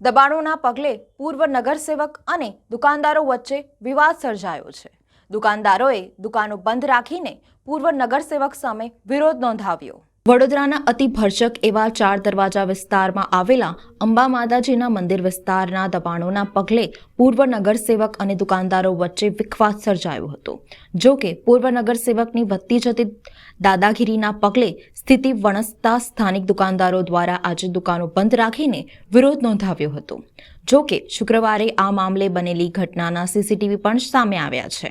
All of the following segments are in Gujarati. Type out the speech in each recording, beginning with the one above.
દબાણોના પગલે પૂર્વ નગરસેવક અને દુકાનદારો વચ્ચે વિવાદ સર્જાયો છે. દુકાનદારોએ દુકાનો બંધ રાખીને પૂર્વ નગરસેવક સામે વિરોધ નોંધાવ્યો. વડોદરાના અતિ ભરચક એવા ચાર દરવાજા વિસ્તારમાં આવેલા અંબા માતાજીના મંદિર વિસ્તારના દબાણોના પગલે પૂર્વ નગરસેવક અને દુકાનદારો વચ્ચે વિખવાદ સર્જાયો હતો. જો કે પૂર્વ નગરસેવકની વધતી જતી દાદાગીરીના પગલે સ્થિતિ વણસતા સ્થાનિક દુકાનદારો દ્વારા આજે દુકાનો બંધ રાખીને વિરોધ નોંધાવ્યો હતો. જો કે શુક્રવારે આ મામલે બનેલી ઘટનાના સીસીટીવી પણ સામે આવ્યા છે.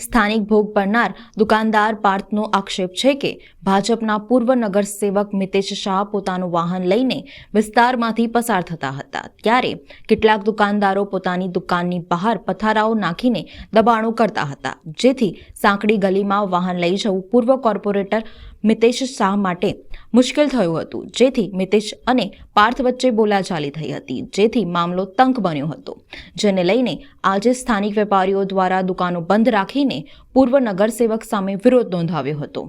સ્થાનિક ભોગ પડનાર દુકાનદાર પાર્થનો આક્ષેપ છે કે ભાજપના પૂર્વ નગરસેવક મિતેશ શાહ પોતાનું વાહન લઈને વિસ્તારમાંથી પસાર થતા હતા. ત્યારે કેટલાક દુકાનદારો પોતાની દુકાનની બહાર પથારાઓ નાખીને દબાણો કરતા હતા. જેથી સાંકડી ગલીમાં વાહન લઈ જવું પૂર્વ કોર્પોરેટર મિતેશ શાહ માટે મુશ્કેલ થયું હતું. જેથી મિતેશ અને પાર્થ વચ્ચે બોલાચાલી થઈ હતી. જેથી મામલો તંગ બન્યો હતો. જેને લઈને આજે સ્થાનિક વેપારીઓ દ્વારા દુકાનો બંધ રાખીને પૂર્વ નગરસેવક સામે વિરોધ નોંધાવ્યો હતો.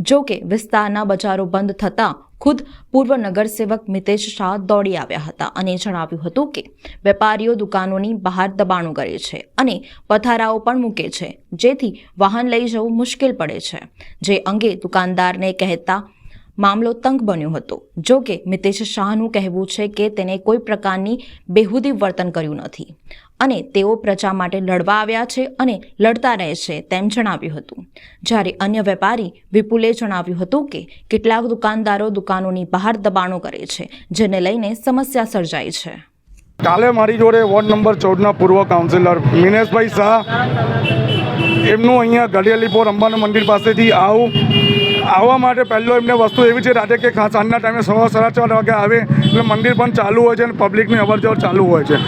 જો કે વિસ્તારના બજારો બંધ થતાં ખુદ પૂર્વ નગરસેવક મિતેશ શાહ દોડી આવ્યા હતા અને જણાવ્યું હતું કે વેપારીઓ દુકાનોની બહાર દબાણો કરે છે અને પથારાઓ પણ મૂકે છે, જેથી વાહન લઈ જવું મુશ્કેલ પડે છે. જે અંગે દુકાનદારને કહેતા મામલો તંગ બન્યો હતો. જો કે મિતેશ શાહનું કહેવું છે કે તેને કોઈ પ્રકારની બેહુદી વર્તન કર્યું નથી અને તેઓ પ્રજા માટે લડવા આવ્યા છે અને લડતા રહે છે તેમ જણાવ્યું હતું. જ્યારે અન્ય વેપારી વિપુલે જણાવ્યું હતું કે કેટલાક દુકાનદારો દુકાનોની બહાર દબાણો કરે છે, જેને લઈને સમસ્યા સર્જાઈ છે. કાલે મારી જોડે વોર્ડ નંબર ચૌદના પૂર્વ કાઉન્સિલર મિનેશભાઈ શાહ એમનું અહીંયા ગઢિયાલીપોર અંબાના મંદિર પાસેથી આવું આવવા માટે પહેલો એમને વસ્તુ એવી છે રાતે કે સાંજના ટાઈમે સવા સાડા ચાર વાગે આવે એટલે મંદિર પણ ચાલુ હોય છે અને પબ્લિકની અવર જવર ચાલુ હોય છે.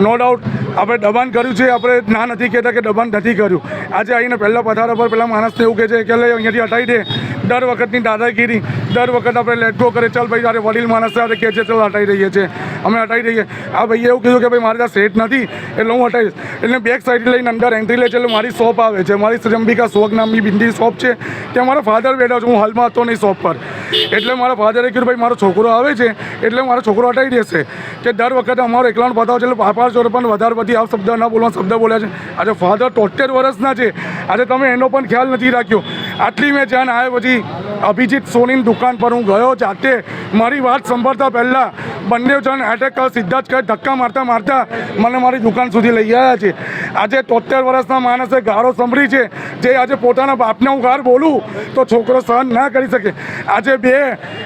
નો ડાઉટ આપણે દબાણ કર્યું છે, આપણે ના નથી કહેતા કે દબાણ નથી કર્યું. આજે આવીને પહેલાં પથારા પર પેલા માણસને એવું કહે છે કે લે, અહીંયાથી હટાવી દે. દર વખતની દાદાગીરી, દર વખત આપણે લેટગો કરે ચાલ ભાઈ, તારે વડીલ માણસ સાથે કહે છે, ચાલ હટાવી રહીએ છીએ. અમે હટાવી દઈએ આ ભાઈએ એવું કીધું કે, ભાઈ, મારે ત્યાં સેટ નથી, એટલે હું હટાવીશ એટલે બેક સાઈડ લઈને અંદર એન્ટ્રી લે છે, એટલે મારી શોપ આવે છે. મારી શ્રંબિકા સોગ નામની બિંદી શોપ છે. ત્યાં મારા ફાધર બેઠા છું. હું હાલમાં હતો નહીં શોપ પર. એટલે મારા ફાધરે કીધું, ભાઈ, મારો છોકરો આવે છે, એટલે મારો છોકરો હટાવી દેશે. કે દર વખતે અમારો એકલાનો પતાવ છે, એટલે પાપા જોડે પણ વધારે બધી આ શબ્દ ના બોલવા, શબ્દ બોલ્યા છે. આજે ફાધર તોતેર વર્ષના છે. આજે તમે એનો પણ ખ્યાલ નથી રાખ્યો. આટલી મેં જાણ આવ્યા પછી અભિજીત સોનીની દુકાન પર હું ગયો જાતે. મારી વાત સાંભળતા પહેલાં બંને જણ એટેક સીધા જ કહે ધક્કા મારતા મારતા મને મારી દુકાન સુધી લઈ આવ્યા છે. આજે તોતેર વર્ષના માણસે ગારો સંભળી છે. જે આજે પોતાના બાપને હું ગાર બોલું તો છોકરો સહન ના કરી શકે. આજે બે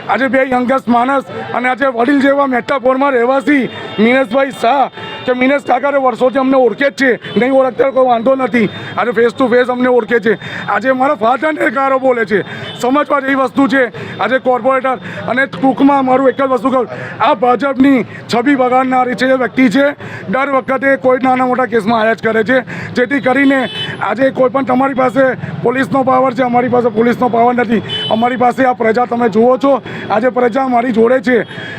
આજે બે યંગેસ્ટ માણસ અને આજે વડીલ જેવા મેટાપોરમાં રહેવાસી મિનેશભાઈ શાહ. કે મિનેશ કાકારે વર્ષોથી અમને ઓળખે જ છે. નહીં ઓળખતા કોઈ વાંધો નથી. આજે ફેસ ટુ ફેસ અમને ઓળખે છે. આજે મારા ફાધરને ગારો બોલે છે. સમજવા જેવી વસ્તુ છે. આજે કોર્પોરેટર અને ટૂંકમાં મારું એક જ વસ્તુ કહું. આ ભાજપની છબી બગાડનારી છે વ્યક્તિ છે, દર વખતે કોઈ નાના મોટા કેસમાં આયા જ કરે છે. જેથી કરીને આજે કોઈ પણ તમારી પાસે પોલીસનો પાવર છે, અમારી પાસે પોલીસનો પાવર નથી. અમારી પાસે આ પ્રજા તમે જુઓ છો. આજે પ્રજા મારી જોડે છે.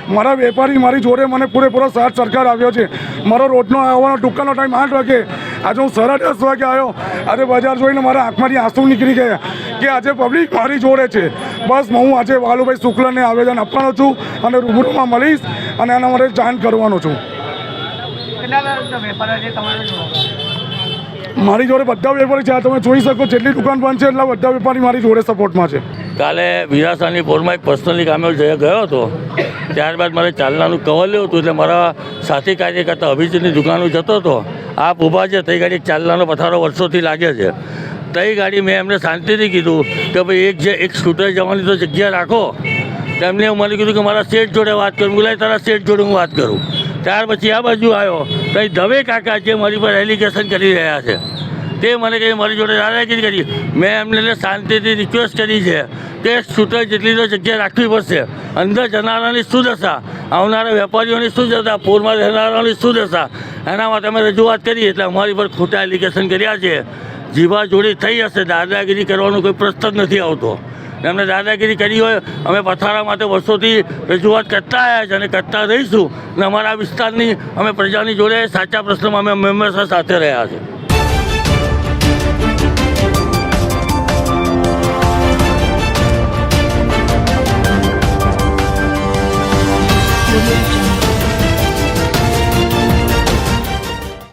મારા વેપારી મારી જોડે મને પૂરેપૂરો સાથ સરકાર આવ્યો છે. મારો રોજનો આવવાનો ટૂંકાનો ટાઈમ આઠ વાગે. આજે હું સાડા દસ વાગે આવ્યો. આજે બજાર જોઈને મારા આંખમાંથી આંસુ નીકળી ગયા કે આજે પબ્લિક મારી જોડે છે. બસ હું આજે વાલુભાઈ શુક્લને આવેદન આપવાનો છું અને રૂબરૂમાં મળીશ અને એના માટે જાણ કરવાનો છું. મારી જોડે બધા વેપારી છે. આ તમે જોઈ શકો જેટલી દુકાન બંધ છે એટલા બધા વેપારી મારી જોડે સપોર્ટમાં છે. કાલે વિરાસાની પોરમાં એક પર્સનલી કામે ગયો હતો. ત્યારબાદ મારે ચાલનાનું કવર લેવું હતું એટલે મારા સાથી કાર્યકર્તા અભિજીતની દુકાનો જતો હતો. આપ ઊભા છે તઈ ગાડી ચાલનાનો પથારો વર્ષોથી લાગે છે. તઈ ગાડી મેં એમને શાંતિથી કીધું કે ભાઈ એક જે એક સ્કૂટર જવાની તો જગ્યા રાખો. તેમને મને કીધું કે મારા શેઠ જોડે વાત કરું. બોલાય તારા શેઠ જોડે હું વાત કરું. ત્યાર પછી આ બાજુ આવ્યો. તઈ દવે કાકા જે મારી પર એલિગેશન કરી રહ્યા છે. તે મને કંઈ મારી જોડે દાદાગીરી કરી. મેં એમને શાંતિથી રિક્વેસ્ટ કરી છે કે શૂટર જેટલી તો જગ્યા રાખવી પડશે. અંદર જનારાની શું દશા? આવનારા વેપારીઓની શું દશા? પૂરમાં રહેનારાની શું દશા? એના માટે અમે રજૂઆત કરી, એટલે અમારી પર ખોટા એલિગેશન કર્યા છે. જીવા જોડી થઈ હશે, દાદાગીરી કરવાનો કોઈ પ્રશ્ન નથી આવતો. એમને દાદાગીરી કરી હોય, અમે પથારા માટે વર્ષોથી રજૂઆત કરતા આવ્યા છે અને કરતા રહીશું. અને અમારા વિસ્તારની અમે પ્રજાની જોડે સાચા પ્રશ્નમાં અમે હંમેશા સાથે રહ્યા છે